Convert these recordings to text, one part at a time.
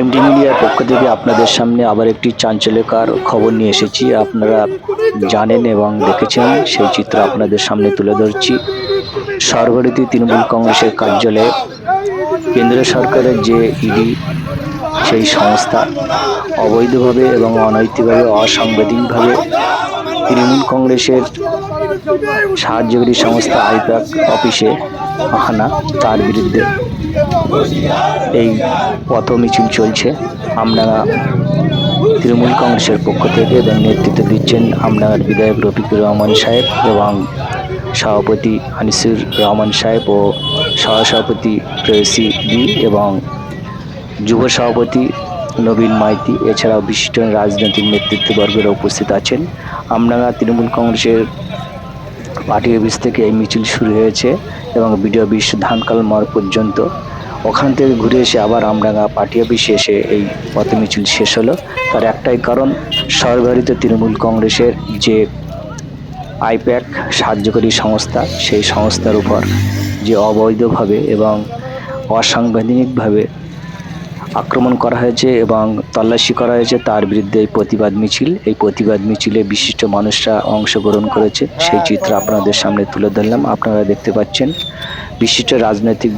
MD মিডিয়ার পক্ষ থেকে আপনাদের সামনে আবার একটি চাঞ্চল্যকার খবর নিয়ে এসেছি। আপনারা জানেন এবং দেখেছেন, সেই চিত্র আপনাদের সামনে তুলে ধরছি। সরবরিতি তৃণমূল কংগ্রেসের কার্যালয়ে কেন্দ্র সরকারের যে ইডি সেই সংস্থা অবৈধভাবে এবং অনৈতিকভাবে, অসাংবিধানিকভাবে তৃণমূল কংগ্রেসের সাহায্যকারী সংস্থা আইপ্যাক অফিসে হানা তার বিরুদ্ধে এই পথ মিছিল চলছে। আমডাঙ্গা তৃণমূল কংগ্রেসের পক্ষ থেকে এবং নেতৃত্ব দিচ্ছেন আমডাঙ্গার বিধায়ক রফিকুর রহমান সাহেব এবং সভাপতি আনিসুর রহমান সাহেব ও সহসভাপতি প্রেয়সী দি এবং যুব সভাপতি নবীন মাইতি, এছাড়াও বিশিষ্ট রাজনৈতিক নেতৃত্ববর্গেরা উপস্থিত আছেন। আমডাঙ্গা তৃণমূল কংগ্রেসের পার্টি অফিস থেকে এই মিছিল শুরু হয়েছে এবং বিডিও বিশ্ব ধানকাল মোড় পর্যন্ত। ওখান থেকে ঘুরে এসে আবার আমডাঙ্গা পার্টি অফিসে এসে এই পথ মিছিল শেষ হলো। তার একটাই কারণ সরকারিত তৃণমূল কংগ্রেসের যে আইপ্যাক সাহায্যকারী সংস্থা, সেই সংস্থার উপর যে অবৈধভাবে এবং অসাংবিধানিকভাবে আক্রমণ করা হয়েছে এবং তল্লাশি করা হয়েছে। তার বিরুদ্ধে এই প্রতিবাদ মিছিল। এই প্রতিবাদ মিছিলে বিশিষ্ট মানুষরা অংশগ্রহণ করেছে। সেই চিত্র আপনাদের সামনে তুলে ধরলাম। আপনারা দেখতে পাচ্ছেন, বিশিষ্ট রাজনৈতিক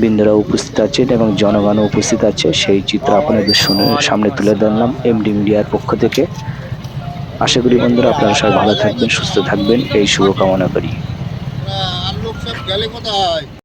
বৃন্দরা উপস্থিত আছেন এবং জনগণও উপস্থিত আছে। সেই চিত্র আপনাদের সামনে তুলে ধরলাম এমডি মিডিয়ার পক্ষ থেকে। আশা করি বন্ধুরা, আপনারা সবাই ভালো থাকবেন, সুস্থ থাকবেন। এই শুভকামনা করি।